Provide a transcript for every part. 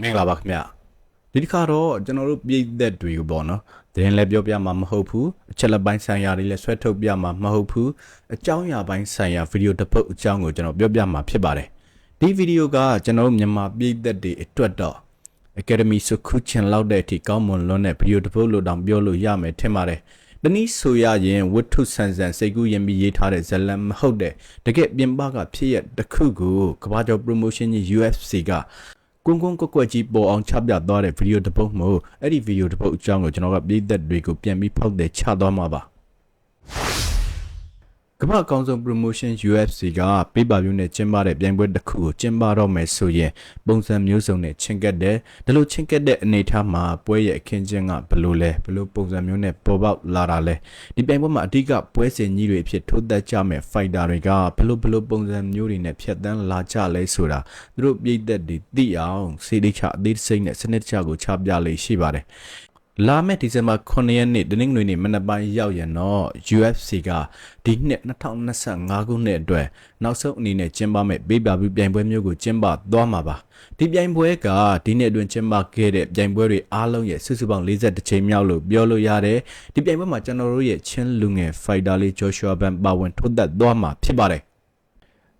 မင်္ဂလာပါခင်ဗျဒီတစ်ခါတော့ကျွန်တော်တို့ပြည်သက်တွေကိုပေါ့နော်သတင်းလည်းပြောပြမှာမဟုတ်ဘူးအချက်လက်ပိုင်းဆိုင်ရာတွေလည်းဆွဲထုတ်ပြမှာမဟုတ်ဘူးအကြောင်းအရာပိုင်းဆိုင်ရာဗီဒီယိုတစ်ပုတ်အကြောင်းကိုကျွန်တော်ပြောပြမှာဖြစ်ပါတယ်ဒီဗီဒီယိုကကျွန်တော်တို့မြန်မာပြည်သက်တွေအတွက်တော့ Academy စခုချင်လောက်တဲ့အထိကောင်းမွန်လွန်းတဲ့ဗီဒီယိုတစ်ပုတ်လို့တောင်ပြောလို့ရမယ်ထင်ပါတယ်တနည်းဆိုရရင်ဝတ္ထုဆန်ဆန်စိတ်ကူးရင်ပြီးရေးထားတဲ့ဇလံမဟုတ်တဲ့တကယ်ပြင်ပကဖြစ်ရတစ်ခုကိုကဘာကျော် promotion ကြီး UFC က ကွန်းကွန်းကွက်ကွက်ကြီးပေါ်အောင်ချပြသွားတဲ့ဗီဒီယိုတစ်ပုတ်မို့အဲ့ဒီဗီဒီယိုတစ်ပုတ်အကြောင်းကိုကျွန်တော်ကပြည်သက်တွေကိုပြန်ပြီးဖောက်တယ်ချသွားမှာပါ ကမ္ဘာအကောင်ဆုံး promotion UFC ကပေးပါပြူနဲ့ကျင်းပတဲ့ပြိုင်ပွဲတစ်ခုကိုကျင်းပတော့မယ်ဆိုရင်ပုံစံမျိုးစုံနဲ့ချင်းကက်တယ်ဒါလို့ချင်းကက်တဲ့အနေအထားမှာပွဲရဲ့အခင်းချင်းကဘယ်လိုလဲဘယ်လိုပုံစံမျိုးနဲ့ပေါ်ပေါက်လာတာလဲဒီပြိုင်ပွဲမှာအဓိကပွဲစဉ်ကြီးတွေအဖြစ်ထိုးသက်ကြမဲ့ fighter တွေကဘယ်လိုဘယ်လိုပုံစံမျိုးတွေနဲ့ဖြတ်တန်းလာကြလဲဆိုတာသူတို့ပြည်သက်တွေသိအောင်စေတချအသေးစိတ်နဲ့စနစ်တကျကိုချပြလေးရှိပါတယ် လာမယ့်ဒီဇင်ဘာ9ရက်နေ့တနင်္ဂနွေနေ့မနက်ပိုင်းရောက်ရင်တော့ UFC ကဒီနှစ်2025ခုနှစ်အတွက်နောက်ဆုံးအနေနဲ့ကျင်းပမယ့်ဘေးပါဘူးပြိုင်ပွဲမျိုးကိုကျင်းပသွားမှာပါဒီပြိုင်ပွဲကဒီနှစ်အတွင်းကျင်းပခဲ့တဲ့ပြိုင်ပွဲတွေအားလုံးရဲ့စုစုပေါင်း42ချိန်မြောက်လို့ပြောလို့ရတယ်ဒီပြိုင်ပွဲမှာကျွန်တော်တို့ရဲ့ချင်းလူငယ် fighter လေး Joshua Ban ပါဝင်ထိုးသက်သွားမှာဖြစ်ပါတယ်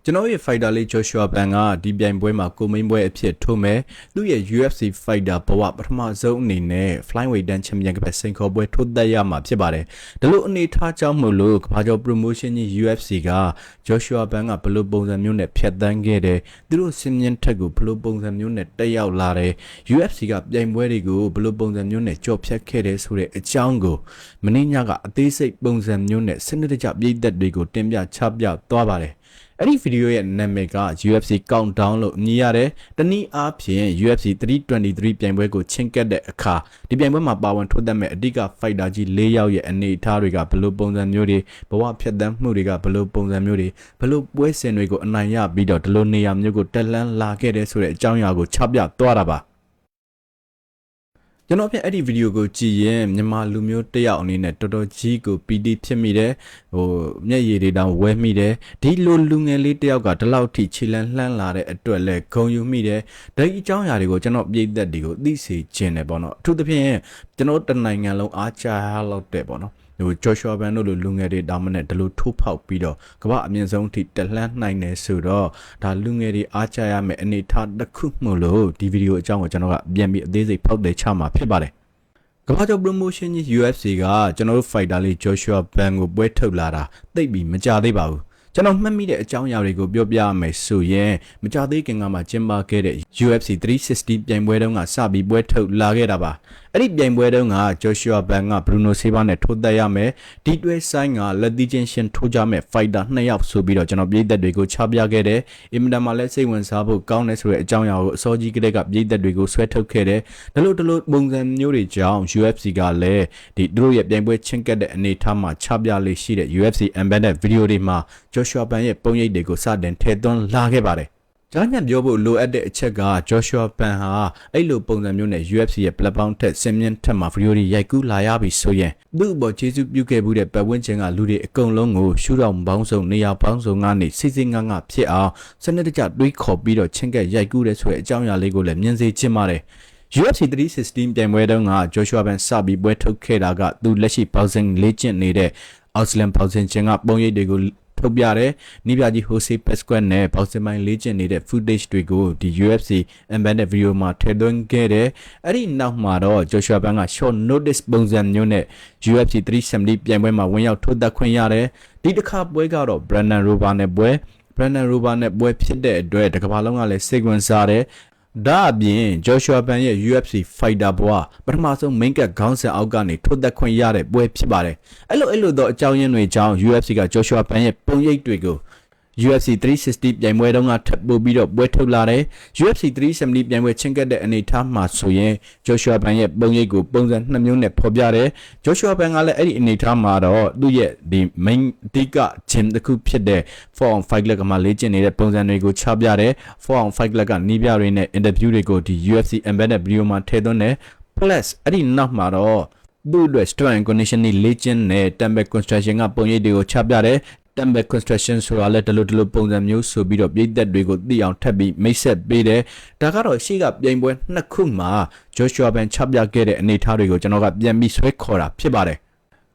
ကျွန်တော်ရဲ့ fighter လေး Joshua Ban ကဒီပြိုင်ပွဲမှာကိုမိန်ပွဲအဖြစ်ထိုးမယ်သူ့ရဲ့ UFC fighter ဘဝပထမဆုံးအနေနဲ့ flyweight dan champion ကပဲစိန်ခေါ်ပွဲထိုးသက်ရမှာဖြစ်ပါတယ်ဒါလို့အနေထားကြောင့်မို့လို့ကဘာကျော် promotion ကြီး UFC က Joshua Ban ကဘယ်လိုပုံစံမျိုးနဲ့ဖြတ်တန်းခဲ့တယ်သူတို့စင်မြင့်ထက်ကိုဘယ်လိုပုံစံမျိုးနဲ့တက်ရောက်လာတယ် UFC ကပြိုင်ပွဲတွေကိုဘယ်လိုပုံစံမျိုးနဲ့ကြော်ဖြတ်ခဲ့တယ်ဆိုတဲ့အကြောင်းကိုမင်းညကအသေးစိတ်ပုံစံမျိုးနဲ့စနစ်တကျပြည်သက်တွေကိုတင်ပြချပြသွားပါတယ် အဲ့ဒီဗီဒီယိုရဲ့နာမည်က UFC Countdown လို့အမည်ရတယ်။တနည်းအားဖြင့် UFC 323ပြိုင်ပွဲကိုချင်းကပ်တဲ့အခါဒီပြိုင်ပွဲမှာပါဝင်ထိုးသက်မဲ့အဓိက fighter ကြီး၄ယောက်ရဲ့အနေအထားတွေကဘယ်လိုပုံစံမျိုးတွေဘဝဖြတ်သန်းမှုတွေကဘယ်လိုပုံစံမျိုးတွေဘယ်လိုပွဲစဉ်တွေကိုအနိုင်ရပြီးတော့ဒီလိုနေရာမျိုးကိုတက်လန်းလာခဲ့တဲ့ဆိုတဲ့အကြောင်းအရာကိုချပြသွားတာပါ။ ကျွန်တော်ဖြစ်အဲ့ဒီဗီဒီယိုကိုကြည့်ရင်မြန်မာလူမျိုးတစ်ယောက်အနေနဲ့တော်တော်ကြီးကိုပီတိဖြစ်မိတယ်ဟိုမျက်ရည်တွေတောင်ဝဲမိတယ်ဒီလိုလူငယ်လေးတစ်ယောက်ကဒီလောက်ထိခြေလန်းလှမ်းလာတဲ့အတွက်လဲဂုံယူမိတယ်ဒါဒီအကြောင်းအရာတွေကိုကျွန်တော်ပြည်သက်တွေကိုသိစေခြင်းတယ်ပေါ့နော်အထူးသဖြင့် ကျွန်တော်တနိုင်ငံလုံးအားချလောက်တဲ့ပေါ့နော်ဟိုဂျော့ရှွာဘန်တို့လိုလူငယ်တွေတောင်းမနဲ့ဒီလိုထိုးဖောက်ပြီးတော့ကမ္ဘာအမြင့်ဆုံးထိတက်လှမ်းနိုင်တယ်ဆိုတော့ဒါလူငယ်တွေအားချရမယ့်အနေအထားတစ်ခုမို့လို့ဒီဗီဒီယိုအကြောင်းကိုကျွန်တော်ကပြန်ပြီးအသေးစိတ်ဖောက်တယ်ချမှာဖြစ်ပါတယ်ကမ္ဘာကျော် promotion ကြီး UFC ကကျွန်တော်တို့ fighter လေး Joshua Ban ကိုပွဲထုတ်လာတာသိပ်ပြီးမကြသေးပါဘူးကျွန်တော်မှတ်မိတဲ့အကြောင်းအရာတွေကိုပြောပြရမယ်ဆိုရင်မကြသေးခင်ကမှကျင်းပခဲ့တဲ့ UFC 360ပြိုင်ပွဲတုန်းကစပြီးပွဲထုတ်လာခဲ့တာပါ အဲ့ဒီပြိုင်ပွဲတုန်းက Joshua Ban က Bruno Silva နဲ့ထိုးသက်ရမယ်ဒီတွဲဆိုင်ကလက်သီးချင်းရှင်ထိုးကြမဲ့ fighter နှစ်ယောက်ဆိုပြီးတော့ကျွန်တော်ပြည်သက်တွေကိုချပြခဲ့တယ်အင်မတန်မှလည်းစိတ်ဝင်စားဖို့ကောင်းတယ်ဆိုတဲ့အကြောင်းအရာကိုအစောကြီးကတည်းကပြည်သက်တွေကိုဆွဲထုတ်ခဲ့တယ်ဒါလို့ဒါလို့ပုံစံမျိုးတွေကြောင့် UFC ကလည်းဒီသူတို့ရဲ့ပြိုင်ပွဲချင်းကပ်တဲ့အနေအထားမှာချပြလေးရှိတဲ့ UFC embedded video တွေမှာ Joshua Ban ရဲ့ပုံရိပ်တွေကိုစတင်ထည့်သွင်းလာခဲ့ပါတယ်။ ကြားညက်ပြောဖို့လိုအပ်တဲ့အချက်က Joshua Ban ဟာအဲ့လိုပုံစံမျိုးနဲ့ UFC ရဲ့ platform ထက်စင်မြင့်ထက်မှာ video တွေရိုက်ကူးလာရပြီဆိုရင်သူ့အပေါ်ကျေးဇူးပြုခဲ့မှုတဲ့ပတ်ဝန်းကျင်ကလူတွေအကုန်လုံးကိုရှူတော့ဘောင်းဆောင်နေရာဘောင်းဆောင်ကနေစိစိငါငါဖြစ်အောင်စနစ်တကျတွေးခေါ်ပြီးတော့ချင်းကက်ရိုက်ကူးတဲ့ဆိုတဲ့အကြောင်းအရာလေးကိုလည်းမြင်စေချင်ပါတယ်။ UFC 316ပြိုင်ပွဲတုန်းက Joshua Ban စပြီးပွဲထုတ်ခဲ့တာကသူလက်ရှိ boxing လေ့ကျင့်နေတဲ့ Auslan boxing ကျင်ကပုံရိပ်တွေကို ထုတ်ပြတယ်။နိပြကြီး Jose Pascual နဲ့ boxing ပိုင်းလေ့ကျင့်နေတဲ့ footage တွေကိုဒီ UFC embedded video မှာထည့်သွင်းခဲ့တယ်။အဲ့ဒီနောက်မှာတော့ Joshua Ban က short notice ပုံစံမျိုးနဲ့ UFC 370ပြိုင်ပွဲမှာဝင်ရောက်ထိုးသက်ခွင့်ရတယ်။ဒီတစ်ခါပွဲကတော့ Brandon Rover နဲ့ပွဲ Brandon Rover နဲ့ပွဲဖြစ်တဲ့အတွက်တကမ္ဘာလုံးကလည်းစိတ်ဝင်စားတယ် ဒါအပြင် Joshua Ban ရဲ့ UFC fighter ဘဝပထမဆုံး main cut ခေါင်းစဉ်အောက်ကနေထိုးသက်ခွင့်ရတဲ့ပွဲဖြစ်ပါတယ်။အဲ့လိုအဲ့လိုသောအကြောင်းရင်းတွေကြောင့် UFC က Joshua Ban ရဲ့ပုံရိပ်တွေကို UFC 360ပြိုင်ပွဲတုန်းကထပ်ပို့ပြီးတော့ပွဲထုတ်လာတယ် UFC 370ပြိုင်ပွဲချင်းကပ်တဲ့အနေအထားမှာဆိုရင် Joshua Ban ရဲ့ပုံရိပ်ကိုပုံစံနှစ်မျိုးနဲ့ဖော်ပြတယ် Joshua Ban ကလည်းအဲ့ဒီအနေအထားမှာတော့သူ့ရဲ့ဒီ main အဓိက gym တစ်ခုဖြစ်တဲ့4 on 5 leg မှာလေ့ကျင့်နေတဲ့ပုံစံတွေကိုချပြတယ်4 on 5 leg ကနီးပြတွေနဲ့ interview တွေကိုဒီ UFC embedded video မှာထည့်သွင်းတယ် plus အဲ့ဒီနောက်မှာတော့သူ့အတွက် strength and conditioning လေ့ကျင့်တဲ့ temple construction ကပုံရိပ်တွေကိုချပြတယ် Temple Construction ဆိုတာလည်းဒီလိုဒီလိုပုံစံမျိုးဆိုပြီးတော့ပြည်သက်တွေကိုသိအောင်ထပ်ပြီးမိတ်ဆက်ပေးတယ်ဒါကတော့ရှေ့ကပြိုင်ပွဲနှစ်ခုမှာ Joshua Ben ချပြခဲ့တဲ့အနေအထားတွေကိုကျွန်တော်ကပြန်ပြီးဆွဲခေါ်တာဖြစ်ပါတယ်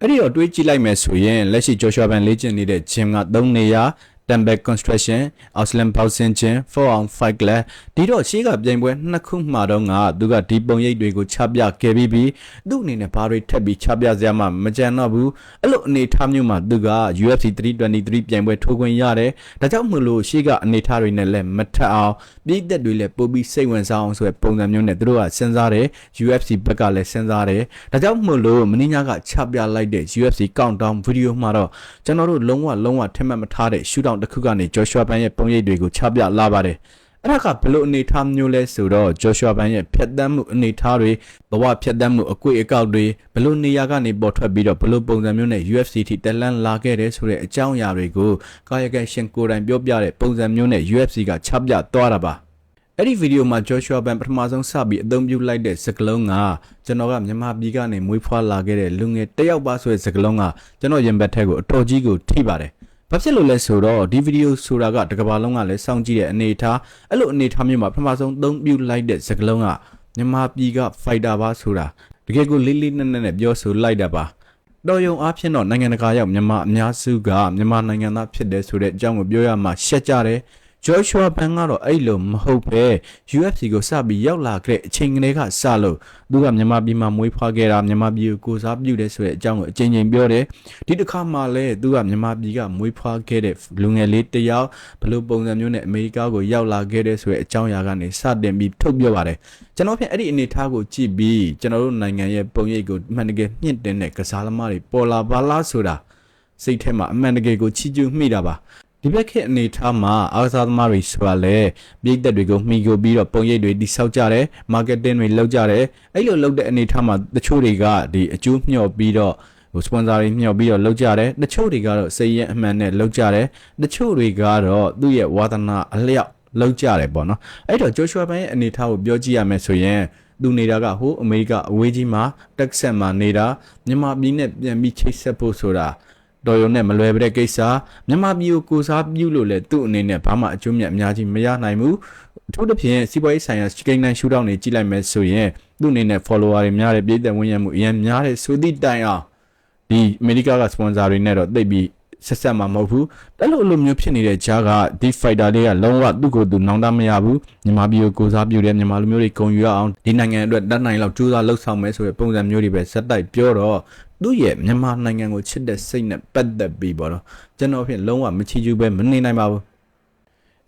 အဲ့ဒီတော့တွေးကြည့်လိုက်မယ်ဆိုရင်လက်ရှိ Joshua Ben လေ့ကျင့်နေတဲ့ gym က3နေရာ Temple Construction Auslan Boxing Gym 4 on 5 class ဒီတော့ရှေ့ကပြိုင်ပွဲနှစ်ခုမှာတော့ငါသူကဒီပုံရိပ်တွေကိုချပြခဲ့ပြီးပြီးသူ့အနေနဲ့ဘာတွေထပ်ပြီးချပြစရာမှမကြံတော့ဘူးအဲ့လိုအနေထားမျိုးမှာသူက UFC 323ပြိုင်ပွဲထိုးခွင့်ရတယ်ဒါကြောင့်မလို့ရှေ့ကအနေထားတွေနဲ့လည်းမထက်အောင်ပြည်သက်တွေလည်းပို့ပြီးစိတ်ဝင်စားအောင်ဆိုတဲ့ပုံစံမျိုးနဲ့သူတို့ကစဉ်းစားတယ် UFC ဘက်ကလည်းစဉ်းစားတယ်ဒါကြောင့်မလို့မင်းညာကချပြလိုက်တဲ့ UFC countdown video မှာတော့ကျွန်တော်တို့လုံးဝလုံးဝထင်မှတ်မထားတဲ့ shootout တစ်ခုကနေ Joshua Ban ရဲ့ပုံရိပ်တွေကိုချပြလာပါတယ်အဲ့ဒါကဘလို့အနေထားမျိုးလဲဆိုတော့ Joshua Ban ရဲ့ဖြတ်တန်းမှုအနေထားတွေဘဝဖြတ်တန်းမှုအကွေအကောက်တွေဘလို့နေရာကနေပေါ်ထွက်ပြီးတော့ဘလို့ပုံစံမျိုးနဲ့ UFC ထိတက်လန်းလာခဲ့တယ်ဆိုတဲ့အကြောင်းအရာတွေကိုကာယကံရှင်ကိုယ်တိုင်ပြောပြတဲ့ပုံစံမျိုးနဲ့ UFC ကချပြသွားတာပါအဲ့ဒီဗီဒီယိုမှာ Joshua Ban ပထမဆုံးစပြီးအသုံးပြုလိုက်တဲ့စကားလုံးကကျွန်တော်ကမြန်မာပြည်ကနေမွေးဖွားလာခဲ့တဲ့လူငယ်တစ်ယောက်ပါဆိုတဲ့စကားလုံးကကျွန်တော်ရင်ဘတ်ထက်ကိုအတော်ကြီးကိုထိပါတယ်။ ဘာဖြစ်လို့လဲဆိုတော့ဒီဗီဒီယိုဆိုတာကတကဘာလုံးကလည်းစောင့်ကြည့်တဲ့အနေအထားအဲ့လိုအနေအထားမျိုးမှာပထမဆုံးအသုံးပြုလိုက်တဲ့စကားလုံးကမြန်မာပြည်က fighter ပါဆိုတာတကယ်ကိုလေးလေးနက်နက်နဲ့ပြောဆိုလိုက်တာပါ။တော်ယုံအားဖြင့်တော့နိုင်ငံတကာရောက်မြန်မာအများစုကမြန်မာနိုင်ငံသားဖြစ်တယ်ဆိုတဲ့အကြောင်းကိုပြောရမှာရှက်ကြတယ်။ Joshua Ban ကတော့အဲ့လိုမဟုတ်ပဲ UFC ကိုစပြီးရောက်လာခဲ့တဲ့အချိန်ကလေးကစလို့သူကမြန်မာပြည်မှာမွေးဖွားခဲ့တာမြန်မာပြည်ကိုကိုစားပြုတယ်ဆိုတဲ့အကြောင်းကိုအချိန်ချင်းပြောတယ်ဒီတစ်ခါမှလည်းသူကမြန်မာပြည်ကမွေးဖွားခဲ့တဲ့လူငယ်လေးတစ်ယောက်ဘလို့ပုံစံမျိုးနဲ့အမေရိကကိုရောက်လာခဲ့တဲ့ဆိုတဲ့အကြောင်းအရာကနေစတင်ပြီးထုတ်ပြောပါတယ်ကျွန်တော်ဖြင့်အဲ့ဒီအနေအထားကိုကြည့်ပြီးကျွန်တော်တို့နိုင်ငံရဲ့ပုံရိပ်ကိုအမှန်တကယ်မြင့်တင်တဲ့ကစားသမားတွေပေါ်လာပါလားဆိုတာစိတ်ထဲမှာအမှန်တကယ်ကိုချီးကျူးမိတာပါ ဒီဘက်ခေတ်အနေထားမှာအားကစားသမားတွေဆိုတာလေပြည်သက်တွေကိုမှီကိုပြီးတော့ပုံရိပ်တွေတိစောက်ကြတယ်မာကတ်တင်းတွေလုပ်ကြတယ်အဲ့လိုလုပ်တဲ့အနေထားမှာတချို့တွေကဒီအကျိုးမျှော်ပြီးတော့ဟိုစပွန်ဆာတွေမျှော်ပြီးတော့လုပ်ကြတယ်တချို့တွေကတော့စိတ်ရအမှန်နဲ့လုပ်ကြတယ်တချို့တွေကတော့သူ့ရဲ့ဝါသနာအလျောက်လုပ်ကြတယ်ပေါ့နော်အဲ့တော့ဂျိုရှွာဘန်ရဲ့အနေထားကိုပြောကြည့်ရမယ်ဆိုရင်သူနေတာကဟိုအမေရိကအဝေးကြီးမှာတက်ဆက်မှာနေတာမြန်မာပြည်နဲ့ပြန်ပြီးချိတ်ဆက်ဖို့ဆိုတာ တော်ရုံနဲ့မလွယ်တဲ့ကိစ္စမြန်မာပြည်ကိုကိုစားပြုလို့လဲသူ့အနေနဲ့ဘာမှအကျိုးမြတ်အများကြီးမရနိုင်ဘူးအထူးသဖြင့်စီးပွားရေးဆိုင်ရာစကိန်းနိုင်ရှူတောင်းတွေကြည့်လိုက်မယ်ဆိုရင်သူ့အနေနဲ့ follower တွေများတယ်ပြည်သက်ဝင်ရမှုအရင်များတယ်ဆိုသည့်တိုင်အောင်ဒီအမေရိကက sponsor တွေနဲ့တော့တိတ်ပြီး ဆက်ဆက်မှာမဟုတ်ဘူးအဲ့လိုလိုမျိုးဖြစ်နေတဲ့ဂျားကဒီ fighter လေးကလုံးဝသူ့ကိုယ်သူနောင်တမရဘူးမြန်မာပြည်ကိုကိုစားပြုတယ်မြန်မာလူမျိုးတွေဂုံယူရအောင်ဒီနိုင်ငံအတွက်တတ်နိုင်လောက်ကြိုးစားလှုပ်ဆောင်မယ်ဆိုတဲ့ပုံစံမျိုးတွေပဲစက်တိုက်ပြောတော့သူ့ရဲ့မြန်မာနိုင်ငံကိုချစ်တဲ့စိတ်နဲ့ပတ်သက်ပြီးပေါ့နော်ကျွန်တော်ဖြင့်လုံးဝမချီးကျူးပဲမနေနိုင်ပါဘူး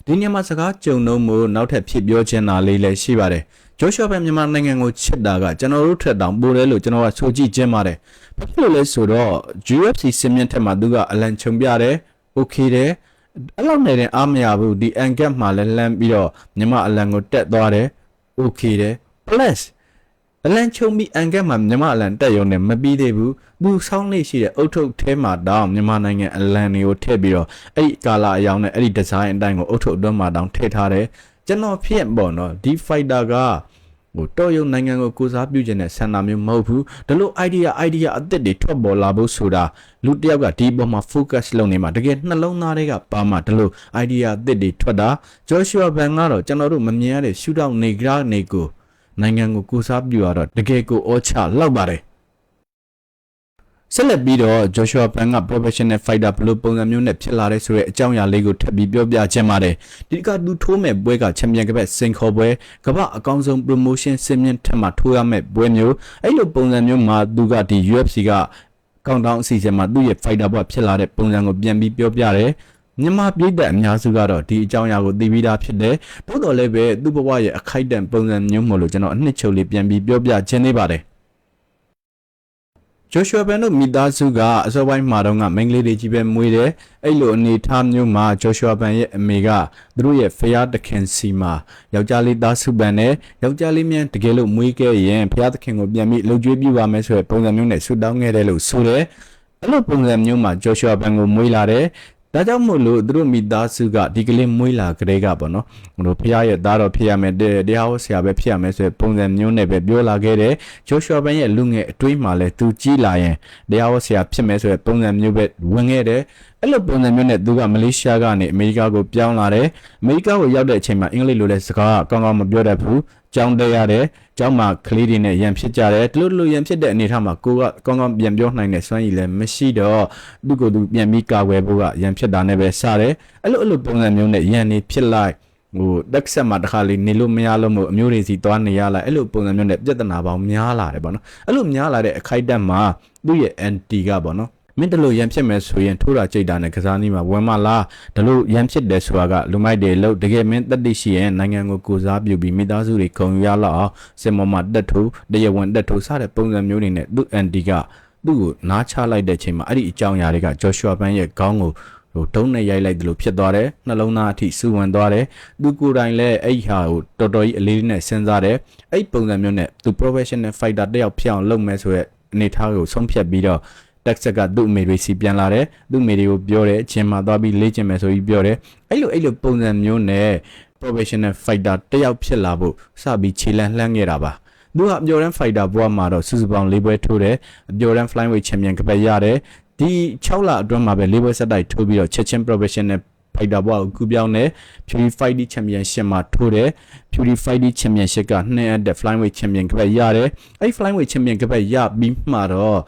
ဒီညမှာစကားကြုံတော့မို့နောက်ထပ်ဖြစ်ပြောချင်တာလေးလည်းရှိပါတယ် ဂျိုရှော့ပဲမြန်မာနိုင်ငံကိုချစ်တာကကျွန်တော်တို့ထက်တောင်ပိုတယ်လို့ကျွန်တော်ကဆိုကြည့်ခြင်းပါတယ်ဘာဖြစ်လို့လဲဆိုတော့ UFC စင်မြင့်ထက်မှာသူကအလံချုံပြတယ် okay တယ်အဲ့လောက်နေတယ်အားမရဘူးဒီ angle မှာလည်းလမ်းပြီးတော့မြန်မာအလံကိုတက်သွားတယ် okay တယ် plus အလန်ချုံပြီးအန်ကက်မှာမြန်မာအလန်တက်ရုံနဲ့မပြီးသေးဘူးသူဆောင်းလေးရှိတဲ့အုတ်ထုပ်ထဲမှာတောင်မြန်မာနိုင်ငံအလန်တွေကိုထည့်ပြီးတော့အဲ့ဒီကာလာအယောင်နဲ့အဲ့ဒီဒီဇိုင်းအတိုင်းကိုအုတ်ထုပ်အတွင်းမှာတောင်ထည့်ထားတယ် ကျွန်တော်ဖြစ်ပေါ့နော်ဒီ fighter ကဟိုတော်ရုံနိုင်ငံကိုကိုစားပြုခြင်းနဲ့ဆန္ဒမျိုးမဟုတ်ဘူးဒါလို့ idea idea အသစ်တွေထွက်ပေါ်လာဖို့ဆိုတာလူတစ်ယောက်ကဒီပေါ်မှာ focus လုပ်နေမှာတကယ်နှလုံးသားတွေကပါမှာဒါလို့ idea အသစ်တွေထွက်တာ Joshua Ban ကတော့ကျွန်တော်တို့မမြင်ရတဲ့ shootout နေကြနေကိုနိုင်ငံကိုကိုစားပြုရတော့တကယ်ကိုအောချလောက်ပါတယ် ဆက်လက်ပြီးတော့ Joshua Pan က professional fighter ဘယ်လိုပုံစံမျိုးနဲ့ဖြစ်လာတဲ့ဆိုတဲ့အကြောင်းအရာလေးကိုထပ်ပြီးပြောပြချင်ပါတယ်ဒီကသူထိုးမဲ့ပွဲကချန်ပီယံကပတ်စင်ခေါ်ပွဲကမ္ဘာအကောင်းဆုံး promotion စင်မြင့်ထက်မှထိုးရမဲ့ပွဲမျိုးအဲ့လိုပုံစံမျိုးမှာသူကဒီ UFC ကကောင်တောင်းအစီအစဉ်မှာသူ့ရဲ့ fighter ဘဝဖြစ်လာတဲ့ပုံစံကိုပြန်ပြီးပြောပြတယ်မြန်မာပြည်သက်အများစုကတော့ဒီအကြောင်းအရာကိုသိပြီးသားဖြစ်တယ်။သို့တော်လည်းပဲသူ့ဘဝရဲ့အခိုက်အတန့်ပုံစံမျိုးမို့လို့ကျွန်တော်အနှစ်ချုပ်လေးပြန်ပြီးပြောပြခြင်းနေပါတယ်။ Joshua Ben တို့မိသားစုကအစောပိုင်းမှာတော့ကမိန်းကလေးတွေကြီးပဲမွေးတယ်။အဲ့လိုအနေထားမျိုးမှာ Joshua Ben ရဲ့အမေကသူတို့ရဲ့ဖယားတခင်စီမှာယောက်ျားလေးသားစုပန်နဲ့ယောက်ျားလေးမြန်တကယ်လို့မွေးခဲ့ရင်ဖယားတခင်ကိုပြန်ပြီးလှုပ်ကြွေးပြပါမယ်ဆိုတဲ့ပုံစံမျိုးနဲ့ဆူတောင်းခဲ့တယ်လို့ဆိုတယ်။အဲ့လိုပုံစံမျိုးမှာ Joshua Ben ကိုမွေးလာတယ် ဒါကြောင့်မို့လို့သူတို့မိသားစုကဒီကလေးမွေးလာကလေးကပေါ့နော်ဟိုဖះရဲ့သားတော်ဖြစ်ရမယ်တရားဟောဆရာပဲဖြစ်ရမယ်ဆိုတဲ့ပုံစံမျိုးနဲ့ပဲပြောလာခဲ့တယ်ဂျိုရှွာဘန်ရဲ့လူငယ်အတွေးမှလည်းသူကြီးလာရင်တရားဟောဆရာဖြစ်မယ်ဆိုတဲ့ပုံစံမျိုးပဲဝင်ခဲ့တယ်အဲ့လိုပုံစံမျိုးနဲ့သူကမလေးရှားကနေအမေရိကကိုပြောင်းလာတယ်အမေရိကကိုရောက်တဲ့အချိန်မှာအင်္ဂလိပ်လိုလည်းစကားကောင်းကောင်းမပြောတတ်ဘူးကြောင်းတက်ရတယ်ကျောင်းမှာကလေးတွေနဲ့ရန်ဖြစ်ကြတယ်တလူတလူရန်ဖြစ်တဲ့အနေအထားမှာကိုကကောင်းကောင်းပြန်ပြောနိုင်တဲ့စွမ်းရည်လည်းမရှိတော့သူ့ကိုယ်သူပြန်ပြီးကာကွယ်ဖို့ကရန်ဖြစ်တာနဲ့ပဲစတယ်အဲ့လိုအဲ့လိုပုံစံမျိုးနဲ့ရန်နေဖြစ်လိုက်ဟိုတက်ဆက်မှာတစ်ခါလေးနေလို့မရလို့မို့အမျိုးတွေစီသွားနေရလိုက်အဲ့လိုပုံစံမျိုးနဲ့ပြဿနာပေါင်းများလာတယ်ပေါ့နော်အဲ့လိုများလာတဲ့အခိုက်အတန့်မှာသူ့ရဲ့ anti ကပေါ့နော် မင်းတလို့ရန်ဖြစ်မယ်ဆိုရင်ထိုးတာကြိတ်တာနဲ့ကစားနည်းမှာဝင်မလားဒါလို့ရန်ဖြစ်တယ်ဆိုတာကလူမိုက်တွေလို့တကယ်မင်းတက်တိရှိရင်နိုင်ငံကိုကိုစားပြုပြီးမိသားစုတွေခုံယူရလောက်အောင်စင်မမတက်ထိုးတရဝန်တက်ထိုးစတဲ့ပုံစံမျိုးတွေနဲ့သူ့အန်တီကသူ့ကိုနားချလိုက်တဲ့ချိန်မှာအဲ့ဒီအကြောင်းအရာတွေကဂျော်ရှွာပန်ရဲ့ခေါင်းကိုဟိုတုံးနဲ့ရိုက်လိုက်တယ်လို့ဖြစ်သွားတယ်နှလုံးသားအထိစူဝင်သွားတယ်သူကိုယ်တိုင်လည်းအဲ့ဒီဟာကိုတော်တော်ကြီးအလေးနဲ့စဉ်းစားတယ်အဲ့ဒီပုံစံမျိုးနဲ့သူ professional fighter တယောက်ဖြစ်အောင်လုပ်မယ်ဆိုရက်အနေထားကိုဆုံးဖြတ်ပြီးတော့ တက်ဆက်ကသူ့အမေတွေစီပြန်လာတယ်သူ့အမေတွေကိုပြောတယ်အချင်းမှာသွားပြီးလေ့ကျင့်မယ်ဆိုပြီးပြောတယ်အဲ့လိုအဲ့လိုပုံစံမျိုးနဲ့ professional fighter တယောက်ဖြစ်လာဖို့စပြီးခြေလန့်လှမ်းခဲ့တာပါသူကအပျော်တမ်း fighter ဘဝမှာတော့စုစုပေါင်း၄ပွဲထိုးတယ်အပျော်တမ်း flyweight champion ကပတ်ရတယ်ဒီ6လအတွင်းမှာပဲ၄ပွဲဆက်တိုက်ထိုးပြီးတော့ချက်ချင်း professional fighter ဘဝကိုကူပြောင်းတယ် Fury Fighting Championship မှာထိုးတယ် Fury Fighting Championship ကနှစ်အပ်တဲ့ flyweight champion ကပတ်ရတယ်အဲ့ flyweight champion ကပတ်ရပြီးမှတော့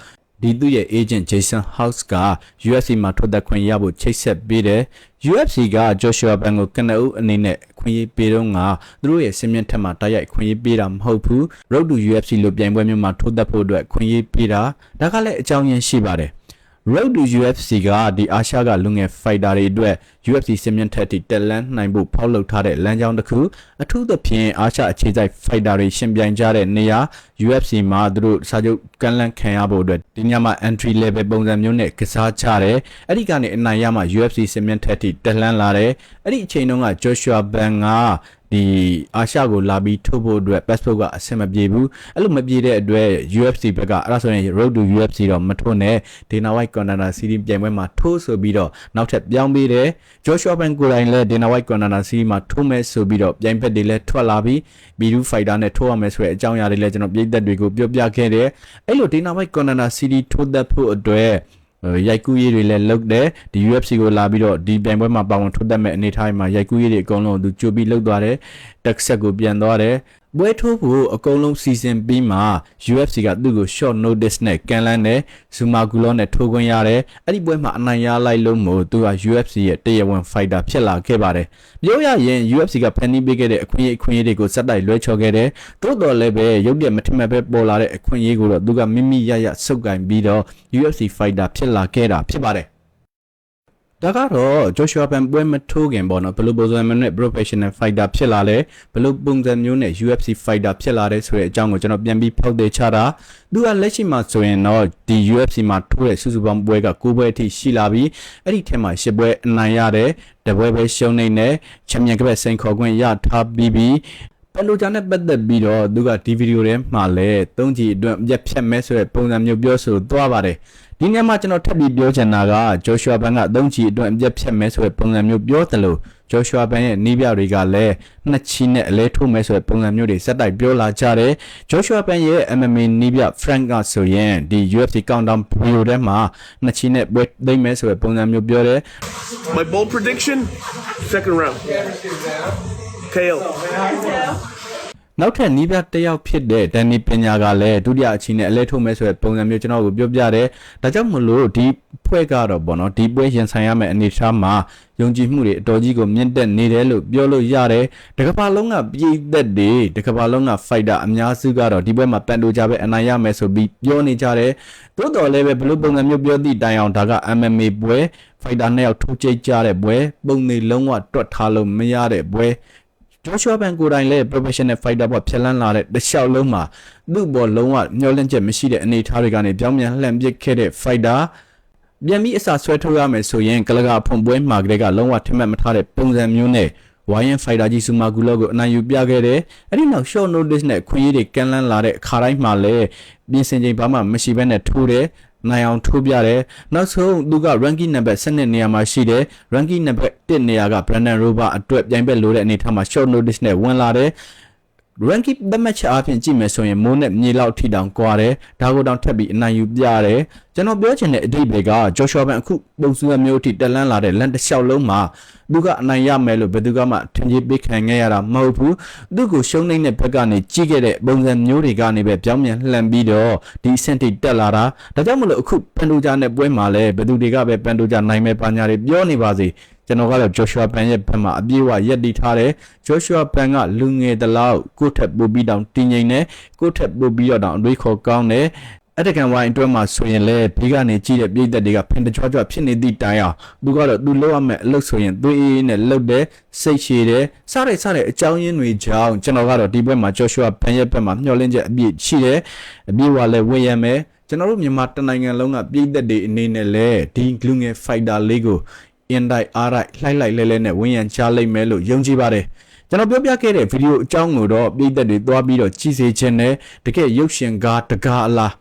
ဒီသူ့ရဲ့ agent Jason House က UFC မှာထွက်သက်ခွင့်ရဖို့ချိတ်ဆက်ပေးတယ် UFC က Joshua Ban ကိုကနအုပ်အနေနဲ့ခွင့်ရေးပေးတော့ငါသူတို့ရဲ့စင်မြင့်ထက်မှာတိုက်ရိုက်ခွင့်ရေးပေးတာမဟုတ်ဘူး Road to UFC လို့ပြိုင်ပွဲမျိုးမှာထိုးသက်ဖို့အတွက်ခွင့်ရေးပေးတာဒါကလည်းအကြောင်းရင်းရှိပါတယ် Road to UFC ကဒီအာရှကလူငယ် fighter တွေအတွက် UFC စင်မြင့်ထက်ထိတက်လန်းနိုင်ဖို့ဖောက်လုပ်ထားတဲ့လမ်းကြောင်းတစ်ခုအထူးသဖြင့်အာရှအခြေစိုက် fighter တွေရှင်ပြိုင်ကြတဲ့နေရာ UFC မှာသူတို့စာချုပ်ကန့်လန့်ခံရဖို့အတွက်ဒီညမှာ entry level ပုံစံမျိုးနဲ့ကစားကြတယ်အဲ့ဒီကနေအနိုင်ရမှ UFC စင်မြင့်ထက်ထိတက်လန်းလာတယ်အဲ့ဒီအချိန်တုန်းက Joshua Ban ကဒီအာရှကိုလာပြီးထုတ်ဖို့အတွက် passport ကအဆင်မပြေဘူးအဲ့လိုမပြေတဲ့အတွက် UFC ဘက်ကအဲ့ဒါဆိုရင် road to UFC တော့မထိုးနဲ့ Dana White Contender Series ပြိုင်ပွဲမှာထိုးဆိုပြီးတော့နောက်ထပ်ပြောင်းပေးတယ် Joshua Ban ကိုယ်တိုင်လည်း Dana White Contender Series မှာထိုးမယ်ဆိုပြီးတော့ပြိုင်ဘက်တွေလည်းထွက်လာပြီး B2 Fighter နဲ့ထိုးရမယ်ဆိုတဲ့အကြောင်းအရာတွေလည်းကျွန်တော်ပြည်သက်တွေကိုပြောပြခဲ့တယ်အဲ့လို Dana White Contender Series ထိုးသက်ဖို့အတွက်ရိုက်ကူးရေးတွေလည်းလုပ်တယ်ဒီ UFC ကိုလာပြီးတော့ဒီပြိုင်ပွဲမှာပါဝင်ထွက်သက်မဲ့အနေအထားမှာရိုက်ကူးရေးတွေအကုန်လုံးသူကြိုပြီးလုပ်သွားတယ်တက်ဆက်ကိုပြန်သွားတယ် ပွဲထိုးဖို့အကုန်လုံးစီစဉ်ပြီးမှ UFC ကသူ့ကို short notice နဲ့ကန်လန်းတယ်ဇူမာဂူလောနဲ့ထိုးခွင့်ရတယ်အဲ့ဒီပွဲမှာအနိုင်ရလိုက်လို့မို့သူက UFC ရဲ့တရားဝင် fighter ဖြစ်လာခဲ့ပါတယ်ပြောရရင် UFC ကဖန်တီးပေးခဲ့တဲ့အခွင့်အရေးအခွင့်အရေးတွေကိုစက်တိုက်လွှဲချော်ခဲ့တယ်တိုးတော်လည်းပဲရုပ်တရက်မထင်မှတ်ပဲပေါ်လာတဲ့အခွင့်အရေးကိုတော့သူကမိမိရရစုပ်ကင်ပြီးတော့ UFC fighter ဖြစ်လာခဲ့တာဖြစ်ပါတယ် ဒါကတော့ Joshua Pan ပွဲမထိုးခင်ပေါ့နော်ဘယ်လိုပုံစံမျိုးနဲ့ professional fighter ဖြစ်လာလဲဘယ်လိုပုံစံမျိုးနဲ့ UFC fighter ဖြစ်လာတဲ့ဆိုတဲ့အကြောင်းကိုကျွန်တော်ပြန်ပြီးဖောက်သေးချတာသူကလက်ရှိမှာဆိုရင်တော့ဒီ UFC မှာထိုးတဲ့စုစုပေါင်းပွဲက9ပွဲအထိရှိလာပြီးအဲ့ဒီထဲမှာ10ပွဲအနိုင်ရတယ်တပွဲပဲရှုံးနေတယ်ချန်ပီယံကပတ်စိန်ခေါ်ခွင့်ရထားပြီးပြီးပယ်လိုဂျာနဲ့ပတ်သက်ပြီးတော့သူကဒီဗီဒီယိုထဲမှာလည်းသုံးကြည့်အတွင်းပြက်ဖြတ်မဲဆိုတဲ့ပုံစံမျိုးပြောဆိုသွားပါတယ် ဒီနေ့မှကျွန်တော်ထပ်ပြီးပြောချင်တာကဂျိုရှွာဘန်ကသုံးချီအတွင်းအပြက်ဖြတ်မဲဆိုတဲ့ပုံစံမျိုးပြောတယ်လို့ဂျိုရှွာဘန်ရဲ့နီးပြတွေကလည်းနှစ်ချီနဲ့အလဲထိုးမဲဆိုတဲ့ပုံစံမျိုးတွေစက်တိုက်ပြောလာကြတယ်ဂျိုရှွာဘန်ရဲ့ MMA နီးပြ Frank ကဆိုရင်ဒီ UFC countdown video ထဲမှာနှစ်ချီနဲ့ပွဲသိမ့်မဲဆိုတဲ့ပုံစံမျိုးပြောတယ် My bold prediction, second round. KO. နောက်ထပ်နီးပြတစ်ယောက်ဖြစ်တဲ့ဒန်နီပညာကလည်းဒုတိယအချီနဲ့အလဲထုတ်မဲဆိုတဲ့ပုံစံမျိုးကျွန်တော်ကိုပြောပြတယ်။ဒါကြောင့်မလို့ဒီဖွဲ့ကတော့ပေါ့နော်ဒီပွဲရင်ဆိုင်ရမယ့်အနေအထားမှာယုံကြည်မှုတွေအတော်ကြီးကိုမြင့်တက်နေတယ်လို့ပြောလို့ရတယ်။တကဘာလုံးကပြည်သက်တွေတကဘာလုံးက fighter အများစုကတော့ဒီပွဲမှာပန်တိုကြပဲအနိုင်ရမယ်ဆိုပြီးပြောနေကြတယ်။သို့တော်လည်းပဲဘလို့ပုံစံမျိုးပြောသည့်တိုင်အောင်ဒါက MMA ပွဲ fighter နှစ်ယောက်ထိုးကြိတ်ကြတဲ့ပွဲပုံနေလုံးဝတွက်ထားလို့မရတဲ့ပွဲ ဂျိုရှွာဘန်ကိုယ်တိုင်လည်း professional fighter ပေါ့ဖြတ်လန်းလာတဲ့တစ်လျှောက်လုံးမှာသူ့ဘောလုံးဝမျောလင့်ချက်မရှိတဲ့အနေအထားတွေကနေပြောင်းပြန်လှန်ပစ်ခဲ့တဲ့ fighter ပြန်ပြီးအစာဆွဲထုတ်ရမယ်ဆိုရင်ကလကာဖွန်ပွဲမှာကလေးကလုံးဝထိမှတ်မထားတဲ့ပုံစံမျိုးနဲ့ဝိုင်းရန်ဖိုင်တာကြီးဆူမာဂူလောကိုအနိုင်ယူပြခဲ့တယ်။အဲ့ဒီနောက် short notice နဲ့ခွင့်ရည်တွေကန်လန်းလာတဲ့အခါတိုင်းမှာလည်းပြင်ဆင်ချိန်ဘာမှမရှိဘဲနဲ့ထိုးတယ် နိုင်အောင်ထိုးပြတယ်နောက်ဆုံးသူက ranking number 12နေရာမှာရှိတယ် ranking number 1နေရာက Brandon Rover အတွက်ပြိုင်ပွဲလိုတဲ့အနေထားမှာ short notice နဲ့ဝင်လာတယ် ranking သတ်မှတ်ချက်အပြင်ကြည့်မယ်ဆိုရင်မိုးနဲ့မြေလောက်ထိတောင်ကွာတယ်ဒါကိုတောင်ထပ်ပြီးအနိုင်ယူပြရတယ်ကျွန်တော်ပြောချင်တဲ့အဓိပ္ပာယ်က Joshua Ban အခုပုံစံမျိုးအထိတက်လန်းလာတဲ့လန်တစ်လျှောက်လုံးမှာသူကအနိုင်ရမယ်လို့ဘယ်သူကမှထင်ကြီးပေးခံခဲ့ရတာမဟုတ်ဘူးသူကိုရှုံးနေတဲ့ဘက်ကနေကြီးခဲ့တဲ့ပုံစံမျိုးတွေကနေပဲပြောင်းပြန်လှန်ပြီးတော့ဒီအဆင့်ထိတက်လာတာဒါကြောင့်မလို့အခုပန်ဒိုဂျာနဲ့ပွဲမှာလဲဘယ်သူတွေကပဲပန်ဒိုဂျာနိုင်မဲ့ပါညာတွေပြောနေပါစေကျွန်တော်ကတော့ Joshua Pan ရဲ့ဘက်မှာအပြေးအဝရက်တည်ထားတယ် Joshua Pan ကလူငယ်တလောက်ကိုယ့်ထက်ပိုပြီးတောင်တင်းငိမ့်နေကိုယ့်ထက်ပိုပြီးတော့တောင်အတွေးခေါ်ကောင်းတယ် အဲ့တကန်ဝိုင်းအတွဲမှာဆိုရင်လေဘေးကနေကြည့်တဲ့ပြည်သက်တွေကဖင်တကြွကြွဖြစ်နေသည့်တိုင်အောင်သူကတော့သူလောက်ရမယ်အလုပ်ဆိုရင်သွေးအေးအေးနဲ့လှုပ်တယ်စိတ်ရှည်တယ်စတဲ့စတဲ့အကြောင်းရင်းတွေကြောင့်ကျွန်တော်ကတော့ဒီဘက်မှာ Joshua Pan ရဲ့ဘက်မှာမျှော်လင့်ချက်အပြည့်ရှိတယ်အပြည့်ဝလည်းဝေ့ရမယ်ကျွန်တော်တို့မြန်မာတနိုင်ငံလုံးကပြည်သက်တွေအနေနဲ့လည်းဒီလူငယ် fighter လေးကိုအင်တိုက်အားတိုက်လှိုက်လိုက်လဲလဲနဲ့ဝင်းရံချလိုက်မယ်လို့ယုံကြည်ပါတယ်ကျွန်တော်ပြောပြခဲ့တဲ့ဗီဒီယိုအကြောင်းကိုတော့ပြည်သက်တွေသွားပြီးတော့ကြည့်စေချင်တယ်တကယ်ရုပ်ရှင်ကားတကားအလား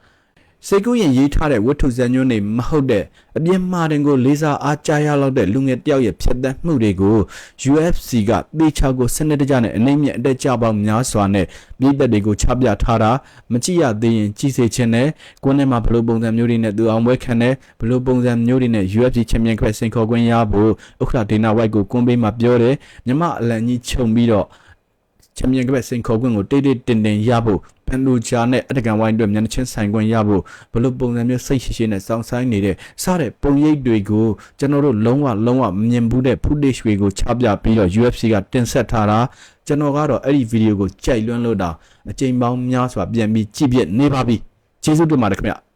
စေကူရင်ရေးထားတဲ့ဝတ္ထုဇာညွန်းတွေမဟုတ်တဲ့အပြင်းမှားတင်ကိုလေးစားအားကြရလောက်တဲ့လူငယ်တယောက်ရဲ့ဖြစ်သက်မှုတွေကို UFC ကတေချာကိုစနစ်တကျနဲ့အနိုင်မြင့်အတက်ကြပေါင်းများစွာနဲ့ပြည်သက်တွေကိုချပြထားတာမကြည့်ရသေးရင်ကြည့်စေချင်တယ်ကိုယ်နဲ့မှာဘလို့ပုံစံမျိုးတွေနဲ့သူအောင်ပွဲခံတယ်ဘလို့ပုံစံမျိုးတွေနဲ့ UFC ချန်ပီယံခွဲစင်ခေါ်ခွင့်ရဖို့ဥက္ကဋ္ဌဒေနာဝိုက်ကိုကွန်ပေးမှာပြောတယ်မြမအလန်ကြီးခြုံပြီးတော့ ချန်ပီယံကပတ်စင်ခေါ်ခွင့်ကိုတိတ်တိတ်တင်တင်ရဖို့ပန်လူချာနဲ့အတကန်ဝိုင်းအတွက်မျက်နှာချင်းဆိုင်ခွင့်ရဖို့ဘလို့ပုံစံမျိုးစိတ်ရှိရှိနဲ့စောင့်ဆိုင်နေတဲ့စတဲ့ပုံရိပ်တွေကိုကျွန်တော်တို့လုံးဝလုံးဝမမြင်ဘူးတဲ့ footage တွေကိုချပြပြီးတော့ UFC ကတင်ဆက်ထားတာကျွန်တော်ကတော့အဲ့ဒီဗီဒီယိုကိုကြိုက်လွန်းလို့တာအချိန်ပေါင်းများစွာပြန်ပြီးကြည့်ပြနေပါပြီကျေးဇူးတင်ပါတယ်ခင်ဗျ